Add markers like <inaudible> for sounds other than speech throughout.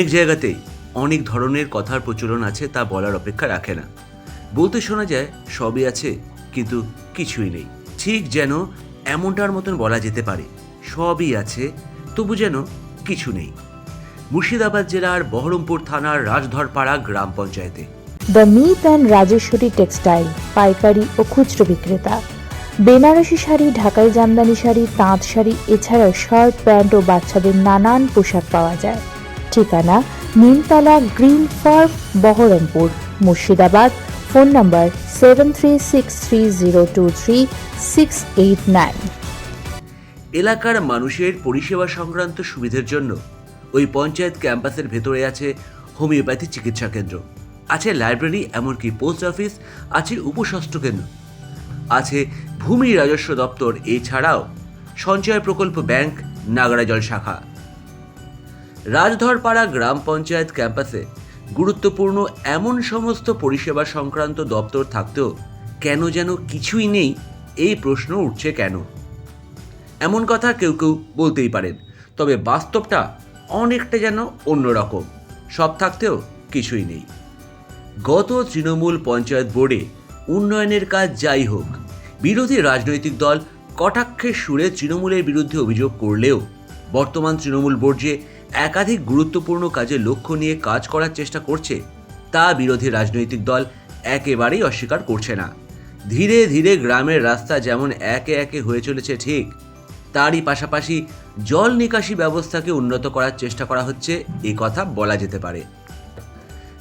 অনেক জায়গাতেই অনেক ধরনের কথার প্রচলন আছে তা বলার অপেক্ষা রাখে না। বলতে শোনা যায়, সবই আছে, কিন্তু কিছুই নেই। ঠিক যেন এমনটার মতন বলা যেতে পারে, সবই আছে, তবু যেন কিছু নেই। মুর্শিদাবাদ জেলার বহরমপুর থানার রাজধরপাড়া গ্রাম পঞ্চায়েতে। দ্য মিত অ্যান্ড রাজেশ্বরী টেক্সটাইল পাইকারি ও খুচরো বিক্রেতা। বেনারসি শাড়ি, ঢাকাই জামদানি শাড়ি, তাঁত শাড়ি, এছাড়াও শার্ট, প্যান্ট ও বাচ্চাদের নানান পোশাক পাওয়া যায়। ঠিকানা Nimtala green farm Baharampur, Murshidabad, phone number seven three six three zero two three six eight nine. এলাকার মানুষের পরিষেবা সংক্রান্ত সুবিধের জন্য ওই পঞ্চায়েত ক্যাম্পাসের ভেতরে আছে হোমিওপ্যাথি চিকিৎসা কেন্দ্র। আছে লাইব্রেরি, এমনকি পোস্ট অফিস, আছে উপস্বাস্থ্য কেন্দ্র। আছে ভূমি রাজস্ব দপ্তর, এছাড়াও সঞ্চয় প্রকল্প ব্যাংক নাগরাজল শাখা। রাজধরপাড়া গ্রাম পঞ্চায়েত ক্যাম্পাসে গুরুত্বপূর্ণ এমন সমস্ত পরিষেবা সংক্রান্ত দপ্তর থাকতেও কেন যেন কিছুই নেই, এই প্রশ্ন উঠছে কেন? এমন কথা কেউ কেউ বলতেই পারেন, তবে বাস্তবটা অনেকটা যেন অন্যরকম, সব থাকতেও কিছুই নেই। গত তৃণমূল পঞ্চায়েত বোর্ডে উন্নয়নের কাজ যাই হোক, বিরোধী রাজনৈতিক দল কটাক্ষের সুরে তৃণমূলের বিরুদ্ধে অভিযোগ করলেও বর্তমান তৃণমূল বোর্ড যে একাধিক গুরুত্বপূর্ণ কাজে লক্ষ্য নিয়ে কাজ করার চেষ্টা করছে, তা বিরোধী রাজনৈতিক দল একেবারেই অস্বীকার করছে না। ধীরে ধীরে গ্রামের রাস্তা যেমন একে একে হয়ে চলেছে ঠিক, তারই পাশাপাশি জল নিকাশি ব্যবস্থাকে উন্নত করার চেষ্টা করা হচ্ছে, এ কথা বলা যেতে পারে।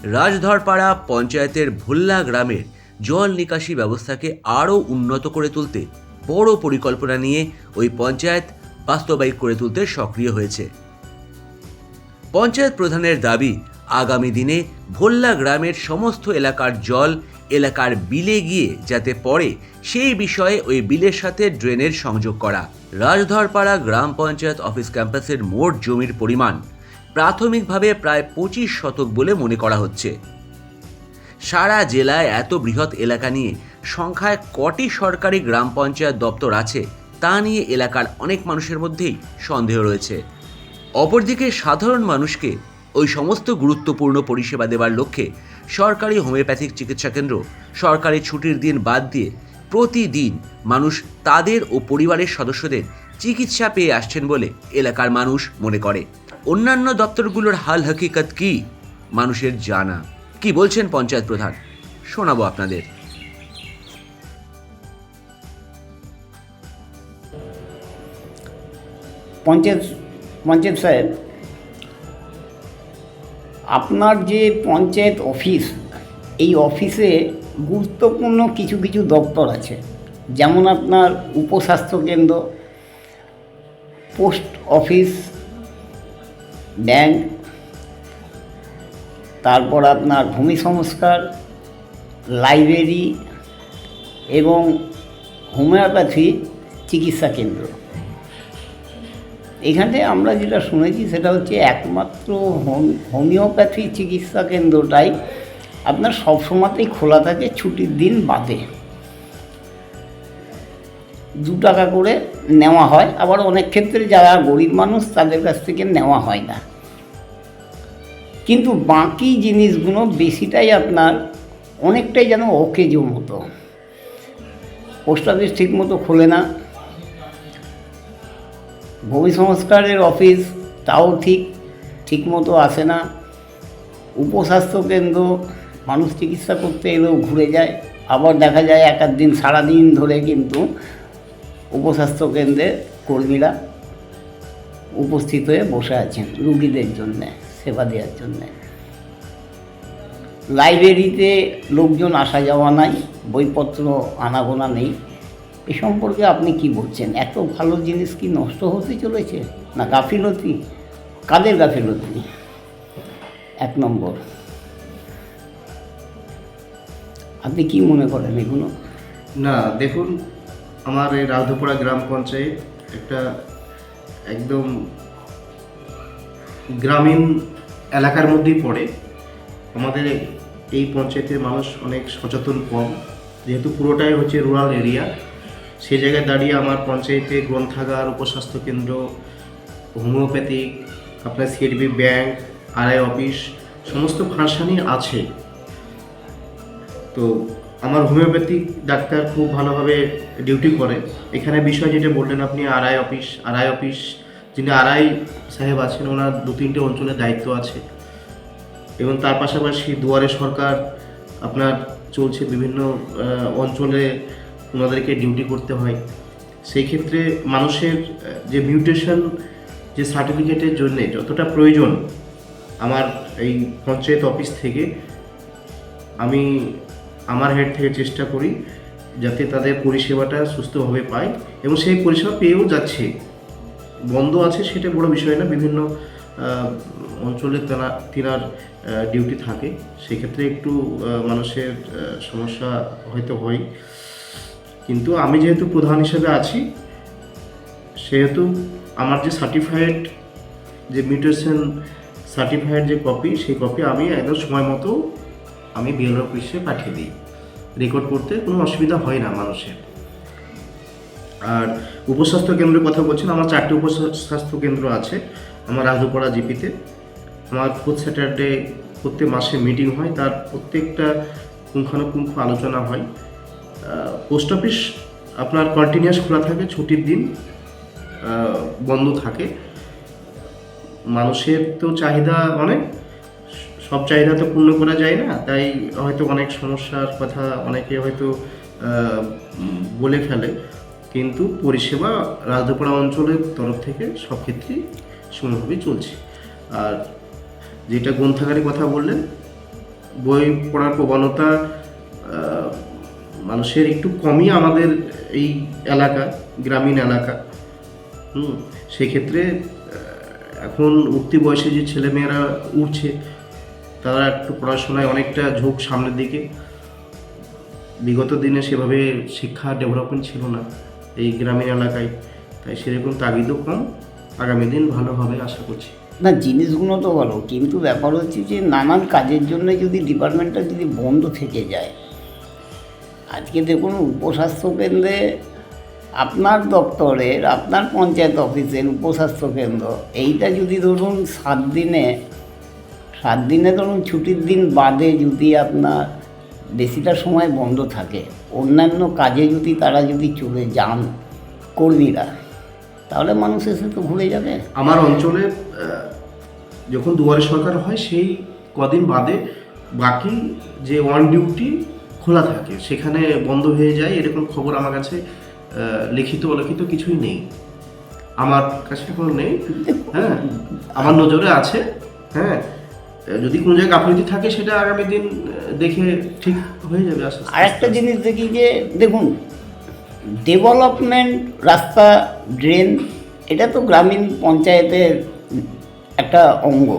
রাজধরপাড়া পঞ্চায়েতের ভোল্লা গ্রামের জল নিকাশি ব্যবস্থাকে আরও উন্নত করে তুলতে বড় পরিকল্পনা নিয়ে ওই পঞ্চায়েত বাস্তবায়িক করে তুলতে সক্রিয় হয়েছে। পঞ্চায়েত প্রধানের দাবি, আগামী দিনে ভোল্লা গ্রামের সমস্ত এলাকার জল এলাকার বিলে গিয়ে যাতে পড়ে, সেই বিষয়ে ওই বিলের সাথে ড্রেনের সংযোগ করা। রাজধরপাড়া গ্রাম পঞ্চায়েত অফিস ক্যাম্পাসের মোট জমির পরিমাণ প্রাথমিকভাবে প্রায় পঁচিশ শতক বলে মনে করা হচ্ছে। সারা জেলায় এত বৃহৎ এলাকা নিয়ে সংখ্যায় কটি সরকারি গ্রাম পঞ্চায়েত দপ্তর আছে, তা নিয়ে এলাকার অনেক মানুষের মধ্যেই সন্দেহ রয়েছে। অপরদিকে সাধারণ মানুষকে ওই সমস্ত গুরুত্বপূর্ণ পরিষেবা দেওয়ার লক্ষ্যে সরকারি হোমিওপ্যাথিক চিকিৎসা কেন্দ্র, সরকারি ছুটির দিন বাদ দিয়ে প্রতিদিন মানুষ তাদের ও পরিবারের সদস্যদের চিকিৎসা পেয়ে আসছেন বলে এলাকার মানুষ মনে করে। অন্যান্য দপ্তরগুলোর হাল হকিকত কি? মানুষের জানা। কি বলছেন পঞ্চায়েত প্রধান? শোনাবো আপনাদের। পঞ্চায়েত পঞ্চায়েত সাহেব, আপনার যে পঞ্চায়েত অফিস, এই অফিসে গুরুত্বপূর্ণ কিছু কিছু দপ্তর আছে। যেমন আপনার উপস্বাস্থ্য কেন্দ্র, পোস্ট অফিস, ব্যাংক, তারপর আপনার ভূমি সংস্কার, লাইব্রেরি এবং হোমিওপ্যাথি চিকিৎসা কেন্দ্র। এখানে আমরা যেটা শুনেছি সেটা হচ্ছে একমাত্র হোম- হোমিওপ্যাথি চিকিৎসা কেন্দ্রটাই আপনার সবসময়তেই খোলা থাকে, ছুটির দিন বাদে। দু টাকা করে নেওয়া হয়, আবার অনেক ক্ষেত্রে যারা গরিব মানুষ তাদের কাছ থেকে নেওয়া হয় না। কিন্তু বাকি জিনিসগুলো বেশিটাই আপনার অনেকটাই যেন অকেজো মতো। পোস্ট অফিস ঠিক মতো খোলে না। ভূমি সংস্কারের অফিস তাও ঠিক, ঠিকমতো আসে না। উপস্বাস্থ্য কেন্দ্র মানুষ চিকিৎসা করতে এলেও ঘুরে যায়। আবার দেখা যায় এক দিন, সারাদিন ধরে কিন্তু উপস্বাস্থ্য কেন্দ্রের কর্মীরা উপস্থিত হয়ে বসে আছেন রুগীদের জন্যে, সেবা দেওয়ার জন্যে। লাইব্রেরিতে লোকজন আসা যাওয়া নাই, বইপত্র আনাগোনা নেই। এ সম্পর্কে আপনি কি বলছেন? এত ভালো জিনিস কি নষ্ট হতে চলেছে? না গাফিলতি? কাদের গাফিলতি? এক নম্বর। আপনি কি মনে করেন এগুলো? না, দেখুন, আমার এই রাধুপুরা গ্রাম পঞ্চায়েত একটা একদম গ্রামীণ এলাকার মধ্যেই পড়ে। আমাদের এই পঞ্চায়েতের মানুষ অনেক সচেতন কম। যেহেতু পুরোটাই হচ্ছে রুরাল এরিয়া সেই জায়গায় দাঁড়িয়ে আমার পঞ্চায়েতে গ্রন্থাগার, উপস্বাস্থ্য কেন্দ্র হোমিওপ্যাথিক আপনার সিএডবি ব্যাংক, আরআই অফিস, সমস্ত ফাংশনই আছে। তো আমার হোমিওপ্যাথিক ডাক্তার খুব ভালোভাবে ডিউটি করে। এখানে বিষয় যেটা বললেন আপনি, আরআই অফিস আরআই অফিস, যিনি আরআই সাহেব আছেন, ওনার দু তিনটে অঞ্চলের দায়িত্ব আছে। এবং তার পাশাপাশি দুয়ারে সরকার, আপনার চলছে বিভিন্ন অঞ্চলে ওনাদেরকে ডিউটি করতে হয়। সেই ক্ষেত্রে মানুষের যে মিউটেশন যে সার্টিফিকেটের জন্যে যতটা প্রয়োজন আমার এই পঞ্চায়েত অফিস থেকে, আমি আমার হেড থেকে চেষ্টা করি যাতে তাদের পরিষেবাটা সুস্থভাবে পায় এবং সেই পরিষেবা পেয়েও যাচ্ছে। বন্ধ আছে সেটা বড় বিষয় না, বিভিন্ন অঞ্চলে তারা, তিনার ডিউটি থাকে। সেক্ষেত্রে একটু মানুষের সমস্যা হয়তো হয়। কিন্তু আমি যেহেতু প্রধান হিসেবে আছি, সেহেতু আমার যে সার্টিফাইড যে মিউটেশন সার্টিফাইড যে কপি সেই কপি আমি একদম সময় মতো আমি বিএলও অফিসে পাঠিয়ে দিই। রেকর্ড করতে কোনো অসুবিধা হয় না মানুষের। আর উপস্বাস্থ্য কেন্দ্রের কথা বলছেন, আমার চারটি উপস্বাস্থ্য কেন্দ্র আছে, আমার রাজুপাড়া জিপিতে। আমার ফোর্থ স্যাটারডে প্রত্যেক মাসে মিটিং হয়, তার প্রত্যেকটা পুঙ্খানুপুঙ্খ আলোচনা হয়। পোস্ট অফিস আপনার কন্টিনিউয়াস খোলা থাকে, ছুটির দিন বন্ধ থাকে। মানুষের তো চাহিদা অনেক, সব চাহিদা তো পূর্ণ করা যায় না, তাই হয়তো অনেক সমস্যার কথা অনেকে হয়তো বলে ফেলে। কিন্তু পরিষেবা রাজদপাড়া অঞ্চলের তরফ থেকে সব ক্ষেত্রেই সমানভাবে চলছে। আর যেটা গ্রন্থাগারের কথা বললেন, বই পড়ার প্রবণতা মানুষের একটু কমই আমাদের এই এলাকা, গ্রামীণ এলাকা। হুম, সেক্ষেত্রে এখন উঠতি বয়সে যে ছেলেমেয়েরা উঠছে, তারা একটু পড়াশোনায় অনেকটা ঝোঁক সামনের দিকে। বিগত দিনে সেভাবে শিক্ষা ডেভেলপমেন্ট ছিল না এই গ্রামীণ এলাকায়। তাই সেরকম তাগিদও কম। আগামী দিন ভালো হবে আশা করছি। না, জিনিসগুলো তো ভালো কিন্তু ব্যাপার হচ্ছে যে নানান কাজের জন্য যদি ডিপার্টমেন্টটা যদি বন্ধ থেকে যায় আজকে দেখুন উপস্বাস্থ্য কেন্দ্রে আপনার দপ্তরের, আপনার পঞ্চায়েত অফিসের উপস্বাস্থ্য কেন্দ্র এইটা যদি ধরুন সাত দিনে সাত দিনে ধরুন ছুটির দিন বাদে যদি আপনার বেশিটা সময় বন্ধ থাকে, অন্যান্য কাজে যদি তারা যদি চলে যান কর্মীরা, তাহলে মানুষ এসে তো ঘুরে যাবে। আমার অঞ্চলে যখন দুয়ারে সরকার হয়, সেই কদিন বাদে বাকি যে ওয়ান ডিউটি খোলা থাকে। সেখানে বন্ধ হয়ে যায়, এরকম খবর আমার কাছে লিখিত অলিখিত কিছুই নেই। আমার কাছে এখন নেই। হ্যাঁ আমার নজরে আছে। হ্যাঁ যদি কোনো জায়গায় গাফিলতি থাকে, সেটা আগামী দিন দেখে ঠিক হয়ে যাবে। আর একটা জিনিস দেখি যে, দেখুন ডেভেলপমেন্ট রাস্তা ড্রেন এটা তো গ্রামীণ পঞ্চায়েতের একটা অঙ্গ।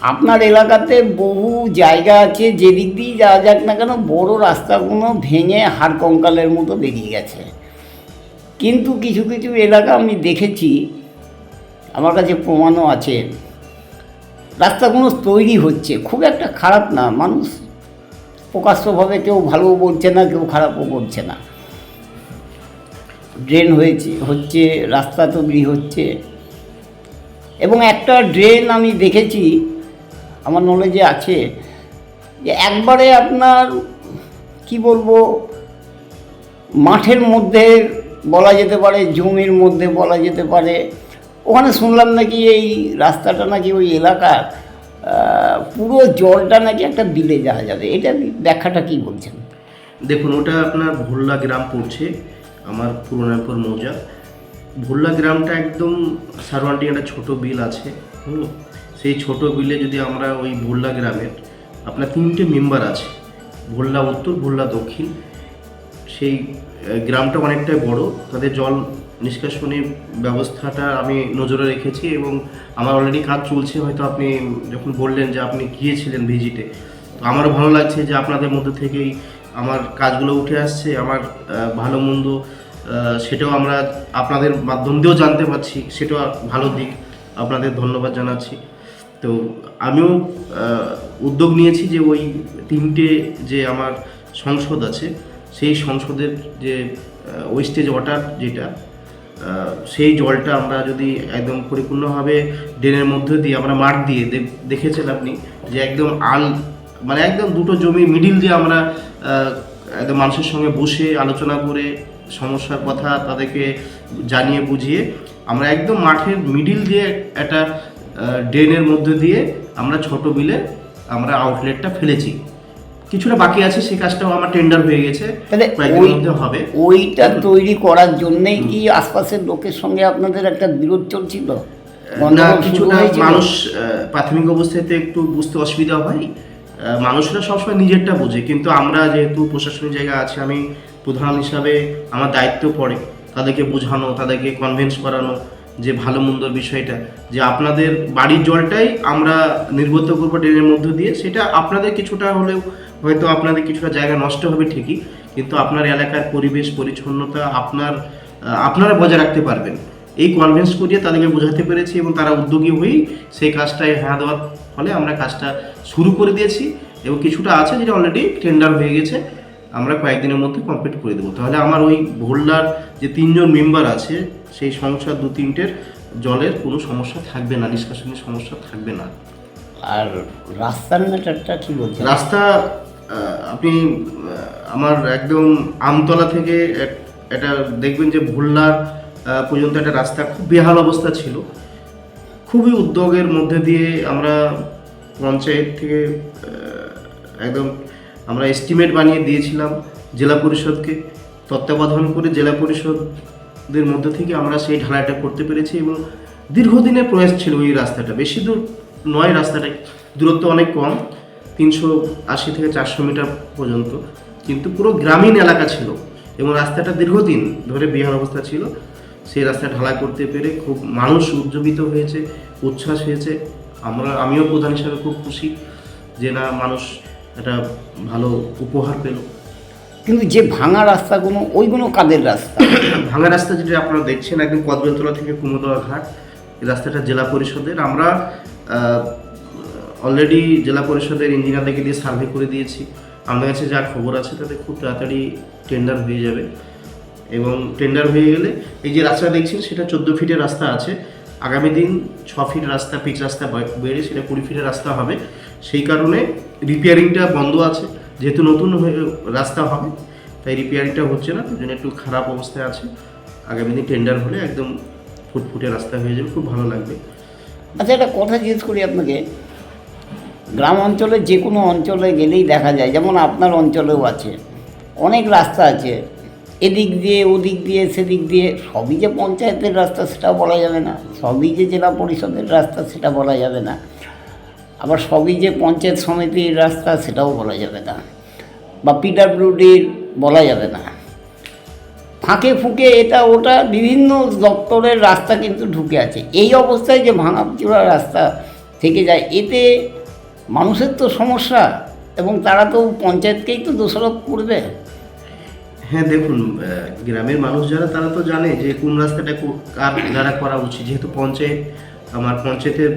আপনার এলাকাতে বহু জায়গা আছে, যেদিক দিয়ে যাওয়া যাক না কেন, বড় রাস্তাগুলো ভেঙে হাড় কঙ্কালের মতো বেরিয়ে গেছে। কিন্তু কিছু কিছু এলাকা আমি দেখেছি, আমার কাছে প্রমাণও আছে। রাস্তাগুলো তৈরি হচ্ছে, খুব একটা খারাপ না, মানুষ প্রকাশ্যভাবে কেউ ভালোও বলছে না, কেউ খারাপও বলছে না। ড্রেন হয়েছে, হচ্ছে, রাস্তা তৈরি হচ্ছে। এবং একটা ড্রেন আমি দেখেছি আমার নলেজে আছে যে একবারে আপনার, কি বলব, মাঠের মধ্যে বলা যেতে পারে, জমির মধ্যে বলা যেতে পারে। ওখানে শুনলাম নাকি এই রাস্তাটা নাকি ওই এলাকার পুরো জলটা নাকি একটা বিলে যাওয়া যাবে। এটা ব্যাখ্যাটা কি বলছেন? দেখুন, ওটা আপনার ভোল্লা গ্রাম পড়ছে, আমার পুরোনাপুর মৌজা। ভোল্লা গ্রামটা একদম সারওয়ান্ডিং একটা ছোট বিল আছে, হুম? সেই ছোট বিলে যদি আমরা ওই ভোল্লা গ্রামের আপনার তিনটে মেম্বার আছে, ভোল্লা উত্তর, ভোল্লা দক্ষিণ, সেই গ্রামটা অনেকটাই বড়, তাদের জল নিষ্কাশনী ব্যবস্থাটা আমি নজরে রেখেছি এবং আমার অলরেডি কাজ চলছে, হয়তো আপনি যখন বললেন যে আপনি গিয়েছিলেন ভিজিটে তো আমারও ভালো লাগছে যে আপনাদের মধ্যে থেকেই আমার কাজগুলো উঠে আসছে, আমার ভালো মন্দ সেটাও আমরা আপনাদের মাধ্যম দিয়েও জানতে পারছি, সেটাও ভালো দিক, আপনাদের ধন্যবাদ জানাচ্ছি। তো আমিও উদ্যোগ নিয়েছি যে ওই তিনটে যে আমার সংসদ আছে, সেই সংসদের যে ওয়েস্টেজ ওয়াটার যেটা সেই জলটা আমরা যদি একদম পরিপূর্ণভাবে ড্রেনের মধ্যে দিয়ে আমরা মাঠ দিয়ে দেখেছেন আপনি যে একদম আল মানে একদম দুটো জমি মিডিল দিয়ে আমরা একদম মানুষের সঙ্গে বসে আলোচনা করে সমস্যার কথা তাদেরকে জানিয়ে বুঝিয়ে আমরা একদম মাঠের মিডিল দিয়ে একটা ড্রেনের মধ্যে দিয়ে আমরা ছোট বিলে আমরা আউটলেটটা ফেলেছি। কিছুটা বাকি আছে সেই কাজটাও আমার টেন্ডার হয়ে গেছে। তাহলে ওই হবে। ওইটা তৈরি করার জন্যই কি আশপাশের লোকের সঙ্গে আপনাদের একটা বিরোধ চলছিল? না শুরু কিছুটা মানুষ প্রাথমিক অবস্থাতে একটু বুঝতে অসুবিধা হয়। মানুষরা সবসময় নিজেরটা বোঝে কিন্তু আমরা যেহেতু প্রশাসনিক জায়গা আছে আমি প্রধান হিসাবে আমার দায়িত্ব পড়ে। তাদেরকে বোঝানো তাদেরকে কনভিন্স করানো যে ভালো মন্দর বিষয়টা, যে আপনাদের বাড়ির জলটাই আমরা নির্গত করব ড্রেনের মধ্য দিয়ে, সেটা আপনাদের কিছুটা হলেও হয়তো আপনাদের কিছুটা জায়গা নষ্ট হবে ঠিকই, কিন্তু আপনার এলাকার পরিবেশ, পরিচ্ছন্নতা আপনার আপনারা বজায় রাখতে পারবেন। এই কনভিন্স করিয়ে তাদেরকে বোঝাতে পেরেছি এবং তারা উদ্যোগী হয়েই সেই কাজটায় হ্যাঁ দেওয়ার ফলে আমরা কাজটা শুরু করে দিয়েছি এবং কিছুটা আছে যেটা অলরেডি টেন্ডার হয়ে গেছে। আমরা কয়েকদিনের মধ্যে কমপ্লিট করে দেবো। তাহলে আমার ওই ভোল্ডার যে তিনজন মেম্বার আছে সেই সমস্যা দু তিনটের জলের কোনো সমস্যা থাকবে না নিষ্কাশনের সমস্যা থাকবে না। আর রাস্তার ম্যাটারটা কি বলছেন রাস্তা আপনি আমার একদম আমতলা থেকে এটা দেখবেন যে ভুল্লার পর্যন্ত একটা রাস্তা খুব বেহাল অবস্থা ছিল। খুবই উদ্যোগের মধ্যে দিয়ে আমরা পঞ্চায়েত থেকে একদম আমরা এস্টিমেট বানিয়ে দিয়েছিলাম জেলা পরিষদকে। তত্ত্বাবধান করে জেলা পরিষদের মধ্যে থেকে আমরা সেই ঢালাইটা করতে পেরেছি এবং দীর্ঘদিনের প্রয়াস ছিল ওই রাস্তাটা। বেশি দূর নয় রাস্তাটা, দূরত্ব অনেক কম, তিনশো আশি থেকে চারশো মিটার পর্যন্ত। কিন্তু পুরো গ্রামীণ এলাকা ছিল এবং রাস্তাটা দীর্ঘদিন ধরে বেহাল অবস্থা ছিল। সেই রাস্তা ঢালাই করতে পেরে খুব মানুষ উজ্জীবিত হয়েছে, উচ্ছ্বাস হয়েছে। আমরা, আমিও প্রধান হিসাবে খুব খুশি যে না, মানুষ একটা ভালো উপহার পেল। কিন্তু যে ভাঙা রাস্তাগুলো ওইগুলো কাদের রাস্তা? <coughs> ভাঙা রাস্তা যেটা আপনারা দেখছেন একদম কদবেলতলা থেকে কুমোদলা ঘাট এই রাস্তাটা জেলা পরিষদের। আমরা অলরেডি জেলা পরিষদের ইঞ্জিনিয়ারদেরকে দিয়ে সার্ভে করে দিয়েছি। আমাদের কাছে যা খবর আছে তাতে খুব তাড়াতাড়ি টেন্ডার হয়ে যাবে। এবং টেন্ডার হয়ে গেলে এই যে রাস্তা দেখছেন সেটা চোদ্দ ফিটের রাস্তা আছে। আগামী দিন ছ ফিট রাস্তা, পিচ রাস্তা বেড়ে সেটা কুড়ি ফিটের রাস্তা হবে। সেই কারণে রিপেয়ারিংটা বন্ধ আছে। যেহেতু নতুন রাস্তা হবে, তাই রিপেয়ারিংটা হচ্ছে না। তাই জন্য একটু খারাপ অবস্থায় আছে। আগামী দিন টেন্ডার হলে একদম ফুটফুটে রাস্তা হয়ে যাবে। খুব ভালো লাগবে। আচ্ছা একটা কথা জিজ্ঞেস করি আপনাকে। গ্রাম অঞ্চলে যে কোনো অঞ্চলে গেলেই দেখা যায়, যেমন আপনার অঞ্চলেও আছে। অনেক রাস্তা আছে। এদিক দিয়ে, ওদিক দিয়ে, সেদিক দিয়ে, সবই যে পঞ্চায়েতের রাস্তা সেটাও বলা যাবে না। সবই যে জেলা পরিষদের রাস্তা সেটা বলা যাবে না। আবার সবই যে পঞ্চায়েত সমিতির রাস্তা সেটাও বলা যাবে না। বা পিডাব্লিউডির বলা যাবে না। ফাঁকে ফুঁকে এটা, ওটা বিভিন্ন দপ্তরের রাস্তা কিন্তু ঢুকে আছে। এই অবস্থায় যে ভাঙাচোরা রাস্তা থেকে যায়, এতে মানুষের তো সমস্যা এবং তারা তো পঞ্চায়েতকেই তো দোষারোপ করবে। হ্যাঁ দেখুন গ্রামের মানুষ যারা, তারা তো জানে যে কোন রাস্তাটা কার দ্বারা করা উচিত। যেহেতু পঞ্চায়েত, আমার পঞ্চায়েতের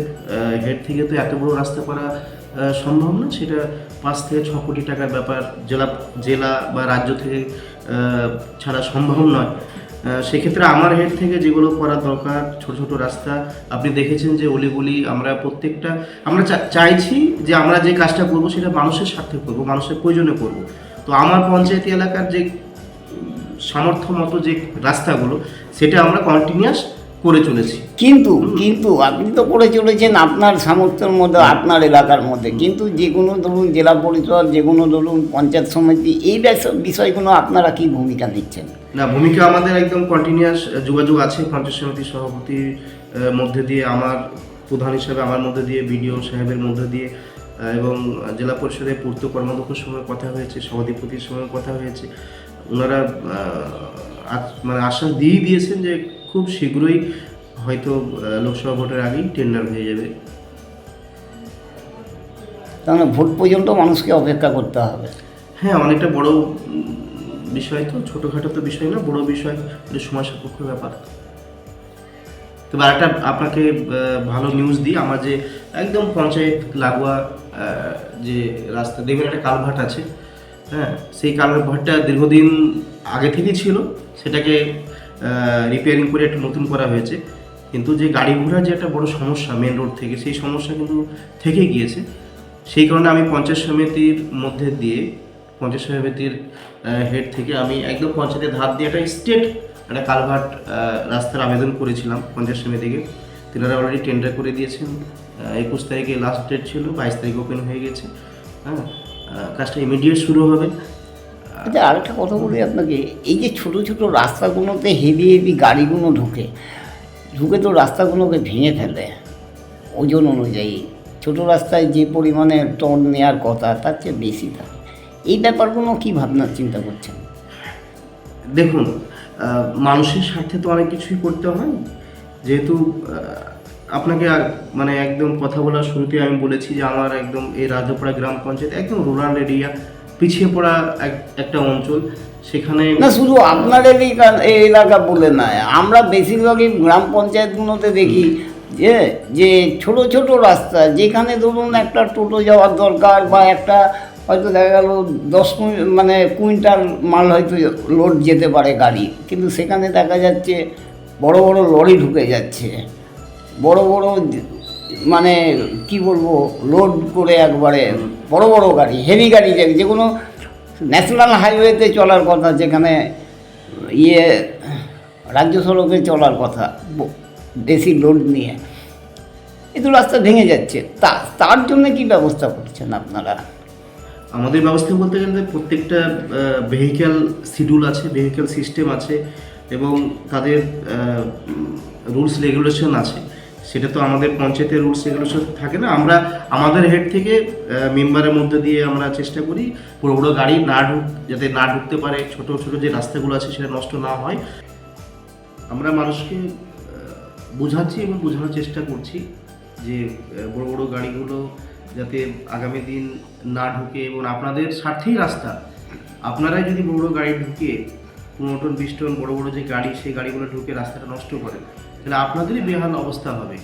হেড থেকে তো এত বড় রাস্তা করা সম্ভব না। সেটা পাঁচ থেকে ছ কোটি টাকার ব্যাপার, জেলা জেলা বা রাজ্য থেকে ছাড়া সম্ভব নয়। সেক্ষেত্রে আমার হেড থেকে যেগুলো করা দরকার, ছোট ছোট রাস্তা, আপনি দেখেছেন যে অলিগুলি, আমরা প্রত্যেকটা, আমরা চাইছি যে আমরা যে কাজটা করব, সেটা মানুষের স্বার্থে করব, মানুষের প্রয়োজনে করব। তো আমার পঞ্চায়েত এলাকার যে সামর্থ্য মতো যে রাস্তাগুলো সেটা আমরা কন্টিনিউয়াস করে চলেছি। কিন্তু কিন্তু আপনি তো করে চলেছেন আপনার সামর্থ্যের মধ্যে আপনার এলাকার মধ্যে। কিন্তু যে কোনো ধরুন জেলা পরিষদ যে কোনো ধরুন পঞ্চায়েত সমিতি এই বিষয়গুলো আপনারা কি ভূমিকা দিচ্ছেন? না ভূমিকা আমাদের একদম কন্টিনিউয়াস যোগাযোগ আছে। পঞ্চায়েত সমিতির সভাপতির মধ্যে দিয়ে আমার প্রধান হিসাবে আমার মধ্যে দিয়ে বিডিও সাহেবের মধ্যে দিয়ে এবং জেলা পরিষদের পূর্ত কর্মাধ্যক্ষের সঙ্গে কথা হয়েছে সভাধিপতির সঙ্গে কথা হয়েছে। ওনারা মানে আশ্বাস দিয়েই দিয়েছেন যে খুব শীঘ্রই হয়তো লোকসভা ভোটের আগেই টেন্ডার হয়ে যাবে। তাহলে ভোট পর্যন্ত মানুষকে অপেক্ষা করতে হবে। হ্যাঁ অনেকটা বড় বিষয় তো ছোটোখাটো তো বিষয় না বড় বিষয় একটু সময় সাপেক্ষ ব্যাপার। তবে একটা আপনাকে ভালো নিউজ দিই আমার যে একদম পঞ্চায়েত লাগোয়া যে রাস্তা দেখবেন একটা কালভার্ট আছে। হ্যাঁ সেই কালভার্টটা দীর্ঘদিন আগে থেকেই ছিল। সেটাকে রিপেয়ারিং করে একটা নতুন করা হয়েছে। কিন্তু যে গাড়ি ঘোড়ার যে একটা বড় সমস্যা মেন রোড থেকে, সেই সমস্যা কিন্তু থেকে গিয়েছে। সেই কারণে আমি পঞ্চায়েত সমিতির মধ্যে দিয়ে, পঞ্চায়েত সমিতির হেড থেকে আমি একদম পঞ্চায়েতের ধার দিয়ে একটা স্টেট একটা কালভার্ট রাস্তার আবেদন করেছিলাম পঞ্চায়েত সমিতিকে তিনারা অলরেডি টেন্ডার করে দিয়েছেন। একুশ তারিখে লাস্ট ডেট ছিল, বাইশ তারিখ ওপেন হয়ে গেছে। হ্যাঁ কাজটা ইমিডিয়েট শুরু হবে। আচ্ছা আরেকটা কথা বলি আপনাকে। এই যে ছোট ছোট রাস্তাগুলোতে হেভি হেভি গাড়িগুলো ঢুকে ঢুকে তো রাস্তাগুলোকে ভেঙে ফেলে। ওজন অনুযায়ী ছোট রাস্তায় যে পরিমাণে টন নেওয়ার কথা তার চেয়ে বেশি থাকে। এই ব্যাপারগুলো কী ভাবনার চিন্তা করছেন? দেখুন মানুষের স্বার্থে তো অনেক কিছুই করতে হয়। যেহেতু আপনাকে মানে একদম কথা বলার শুরুতে আমি বলেছি যে আমার একদম এই রাজপাড়া গ্রাম পঞ্চায়েত, একদম রুরাল এরিয়া পিছিয়ে পড়া এক- একটা অঞ্চল। সেখানে না, শুধু আপনার এই এলাকা বলে নয়, আমরা বেশিরভাগই গ্রাম পঞ্চায়েতগুলোতে দেখি যে যে ছোট ছোট রাস্তা, যেখানে ধরুন একটা টোটো যাওয়ার দরকার বা একটা হয়তো দেখা গেল দশ মানে কুইন্টাল মাল হয়তো লোড যেতে পারে গাড়ি, কিন্তু সেখানে দেখা যাচ্ছে বড় বড় লরি ঢুকে যাচ্ছে। বড় বড় মানে কি বলব লোড করে একবারে বড় বড় গাড়ি হেভি গাড়ি যে যে কোনো ন্যাশনাল হাইওয়েতে চলার কথা, যেখানে ইয়ে রাজ্য সড়কে চলার কথা বেশি লোড নিয়ে। এ তো রাস্তা ভেঙে যাচ্ছে। তা, তার জন্য কি ব্যবস্থা করছেন আপনারা? আমাদের ব্যবস্থা বলতে গেলে প্রত্যেকটা ভেহিক্যাল শিডিউল আছে ভেহিক্যাল সিস্টেম আছে, এবং তাদের রুলস রেগুলেশন আছে। সেটা তো আমাদের পঞ্চায়েতের রুলস রেগুলেশন থাকে না। আমরা আমাদের হেড থেকে মেম্বারের মধ্যে দিয়ে আমরা চেষ্টা করি বড় বড় গাড়ি না ঢুক, যাতে না ঢুকতে পারে, ছোট ছোট যে রাস্তাগুলো আছে সেটা নষ্ট না হয়। আমরা মানুষকে বোঝাচ্ছি এবং বোঝানোর চেষ্টা করছি যে বড় বড় গাড়িগুলো যাতে আগামী দিন না ঢুকে এবং আপনাদের স্বার্থেই রাস্তা। আপনারাই যদি বড় বড় গাড়ি ঢুকিয়ে পনেরো টন, বিশ টন বড় বড় যে গাড়ি, সেই গাড়িগুলো ঢুকে রাস্তাটা নষ্ট করেন তাহলে আপনাদেরই বেহাল অবস্থা হবে।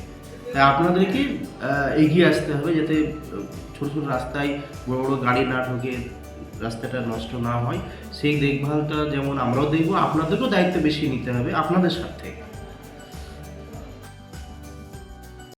তাই আপনাদেরকে এগিয়ে আসতে হবে যাতে ছোটো ছোটো রাস্তায় বড় বড় গাড়ি না ঢোকে, রাস্তাটা নষ্ট না হয়। সেই দেখভালটা যেমন আমরাও দেখব আপনাদেরও দায়িত্ব বেশি নিতে হবে আপনাদের স্বার্থে।